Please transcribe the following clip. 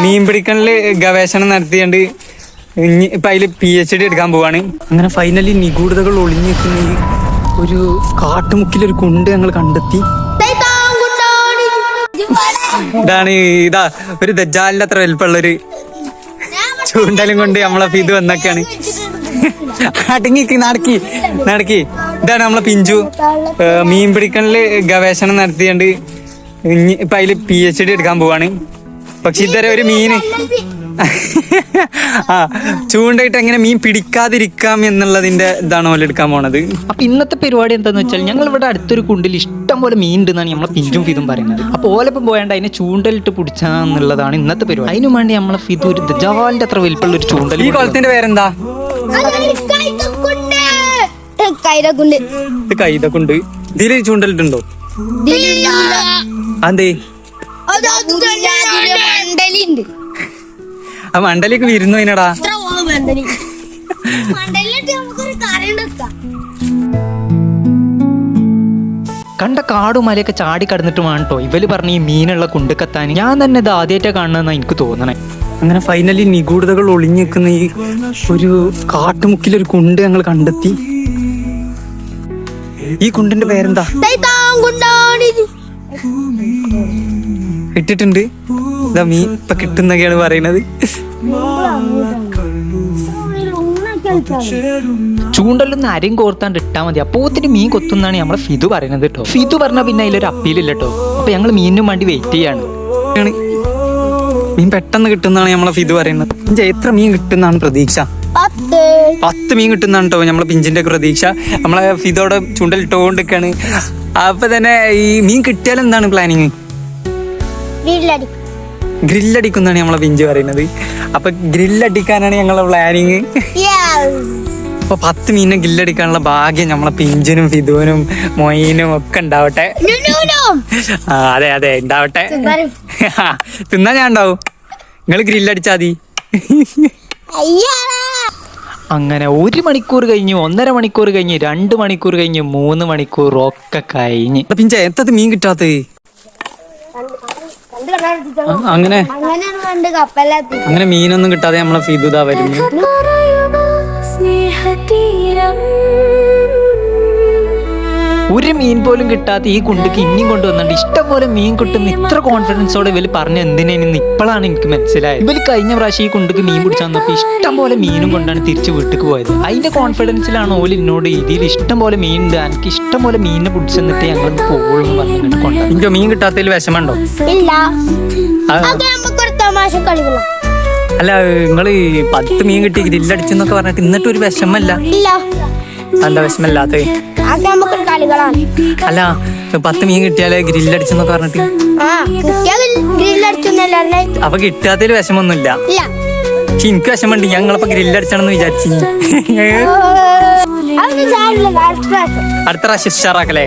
മീൻ പിടിക്കണിൽ ഗവേഷണം നടത്തിയണ്ട് ഇപ്പൊ അതിൽ പി എച്ച് ഡി എടുക്കാൻ പോവാണ്. അങ്ങനെ ഫൈനലി നിഗൂഢതകൾ ഒളിഞ്ഞു നിൽക്കുന്ന ഈ ഒരു കാട്ടുമുക്കിലൊരു കുണ്ട് ഞങ്ങൾ കണ്ടെത്തി. ഇതാണ് ഇതാ ഒരു ദജാലിന്റെ അത്ര വലിപ്പമുള്ളൊരു ചൂണ്ടലും കൊണ്ട് നമ്മളെ ഇത് വന്നൊക്കെയാണ്. അടങ്ങി നടക്കി നടക്കി. ഇതാണ് നമ്മളെ പിഞ്ചു. മീൻ പിടിക്കണിൽ ഗവേഷണം നടത്തിയണ്ട് ഇപ്പൊ അതിൽ പി എച്ച് ഡി എടുക്കാൻ പോവാണ്. പക്ഷെ ഇതുവരെ ഒരു മീന് ആ ചൂണ്ടയിട്ട് എങ്ങനെ മീൻ പിടിക്കാതിരിക്കാം എന്നുള്ളതിന്റെ ഇതാണ് ഓല എടുക്കാൻ പോണത്. അപ്പൊ ഇന്നത്തെ പരിപാടി എന്താന്ന് വെച്ചാൽ ഞങ്ങൾ ഇവിടെ അടുത്തൊരു കുണ്ടിൽ ഇഷ്ടം പോലെ മീൻ ഉണ്ടെന്നാണ് നമ്മളെ പിഞ്ചും ഫിതും പറയുന്നത്. അപ്പൊ ഓലപ്പം പോയാണ്ട് അതിനെ ചൂണ്ടലിട്ട് പിടിച്ചാന്നുള്ളതാണ് ഇന്നത്തെ പരിപാടി. അതിനു വേണ്ടി നമ്മളെ ഫിതു ഒരു ദജാലിന്റെ അത്ര വലിപ്പമുള്ള ഒരു ചൂണ്ടൽ ഈ കുളത്തിന്റെ പേരെന്താ? കൈതക്കുണ്ട് ഇത് ചൂണ്ടലിട്ടുണ്ടോ? അതെ ആ മണ്ടലേക്ക് വിരുന്നു അതിനടാ കണ്ട കാടും മലയൊക്കെ ചാടി കടന്നിട്ട് വേണം കേട്ടോ ഇവർ പറഞ്ഞ ഈ മീനുള്ള കുണ്ടുക്കത്താൻ ഞാൻ തന്നെ ഇത് ആദ്യമായിട്ടാണ് കാണുന്നതെന്നാണ് എനിക്ക് തോന്നണേ. അങ്ങനെ ഫൈനലി നിഗൂഢതകൾ ഒളിഞ്ഞു നിൽക്കുന്ന ഈ ഒരു കാട്ടുമുക്കിലൊരു കുണ്ട് ഞങ്ങൾ കണ്ടെത്തി. ഈ കുണ്ടിന്റെ പേരെന്താ? ഇട്ടിട്ടുണ്ട്. ഇതാ മീൻ ഇപ്പൊ കിട്ടുന്നൊക്കെയാണ് പറയുന്നത്. ചൂണ്ടലൊന്ന് അരയും കോർത്താണ്ട് ഇട്ടാൽ മതി. അപ്പോത്തിന് മീൻ കൊത്തുന്നാണ് നമ്മളെ ഫിതു പറയുന്നത് കേട്ടോ ഫിതു പറഞ്ഞാൽ പിന്നെ അതിലൊരു അപ്പീലില്ല കേട്ടോ അപ്പൊ ഞങ്ങൾ മീനിനും വേണ്ടി വെയിറ്റ് ചെയ്യാണ്. മീൻ പെട്ടെന്ന് കിട്ടുന്നതാണ് നമ്മളെ ഫിതു പറയുന്നത്. എത്ര മീൻ കിട്ടുന്നതാണ് പ്രതീക്ഷ? പത്ത്. മീൻ കിട്ടുന്നതാണ് കേട്ടോ നമ്മളെ പിഞ്ചിന്റെ ഒക്കെ പ്രതീക്ഷ. നമ്മളെ ഫിതോടെ ചൂണ്ടൽ ഇട്ടുകൊണ്ടിരിക്കാണ് അപ്പൊ തന്നെ ഈ മീൻ കിട്ടിയാൽ എന്താണ് പ്ലാനിങ് വീട്ടിലടി ഗ്രില്ലടിക്കുന്നതാണ് നമ്മളെ പിഞ്ച് പറയുന്നത്. അപ്പൊ ഗ്രില്ലടിക്കാനാണ് ഞങ്ങളെ പ്ലാനിങ് അപ്പൊ പത്ത് മീനിനെ ഗ്രില്ലടിക്കാനുള്ള ഭാഗ്യം നമ്മളെ പിഞ്ചിനും ഫിദുവിനും മൊയിനും ഒക്കെ ഉണ്ടാവട്ടെ. ആ, അതെ അതെ ഉണ്ടാവട്ടെ. തിന്നാ ഞാൻ ഉണ്ടാവും. നിങ്ങൾ ഗ്രില്ലടിച്ചാ മതി. അങ്ങനെ ഒരു മണിക്കൂർ കഴിഞ്ഞു ഒന്നര മണിക്കൂർ കഴിഞ്ഞ് രണ്ട് മണിക്കൂർ കഴിഞ്ഞ് മൂന്ന് മണിക്കൂർ ഒക്കെ കഴിഞ്ഞ് പിഞ്ച എത്തത് മീൻ കിട്ടാത്തത്? അങ്ങനെ അങ്ങനെ മീനൊന്നും കിട്ടാതെ നമ്മളെ ഫിദുദാ വരുന്നു. ഒരു മീൻ പോലും കിട്ടാത്ത ഈ കുണ്ടിക്ക് ഇനിയും കൊണ്ടുവന്നിട്ട് ഇഷ്ടംപോലെ മീൻ കിട്ടുന്ന ഇത്ര കോൺഫിഡൻസോടെ ഇവർ പറഞ്ഞ എന്തിനും ഇപ്പോഴാണ് എനിക്ക് മനസ്സിലായത്. ഇവർ കഴിഞ്ഞ പ്രാവശ്യം ഈ കുണ്ടിക്ക് മീൻ പിടിച്ചാൽ നോക്കി ഇഷ്ടംപോലെ മീനും കൊണ്ടാണ് തിരിച്ച് വീട്ടിൽ പോയത്. അതിന്റെ കോൺഫിഡൻസിലാണ് ഓൽ എന്നോട് ഇതിൽ ഇഷ്ടംപോലെ മീൻ ഉണ്ട്. എനിക്ക് ഇഷ്ടംപോലെ മീനിനെ പിടിച്ചെന്നിട്ട് ഞങ്ങൾ പോകുള്ളൂ പറഞ്ഞിട്ട് മീൻ കിട്ടാത്തതിൽ വിഷമമുണ്ടോ? ഇല്ല. തമാശ അല്ല നിങ്ങൾ പത്ത് മീൻ കിട്ടി ഗ്രില്ലടിച്ചെന്നൊക്കെ പറഞ്ഞിട്ട് ഇന്നിട്ട് ഒരു വിഷമല്ല. എന്താ വിഷമല്ലാത്ത അത് കളികളാണ്. അല്ല പത്ത് മീൻ കിട്ടിയാലേ ഗ്രില്ലടിച്ചെന്നൊക്കെ പറഞ്ഞിട്ട്. ആ കുട്ടികൾ ഗ്രില്ലടിച്ചൊന്നല്ലേ അപ്പൊ കിട്ടാത്തതിൽ വിഷമൊന്നുമില്ല. ഇല്ല. പക്ഷെ എനിക്ക് വിഷമമുണ്ട്. ഞങ്ങളപ്പോ ഗ്രില്ലടിച്ചാണെന്ന് വിചാരിച്ചു അടുത്ത പ്രാവശ്യം. ഉഷാറാക്കലേ ഉഷാറാക്കല്ലേ?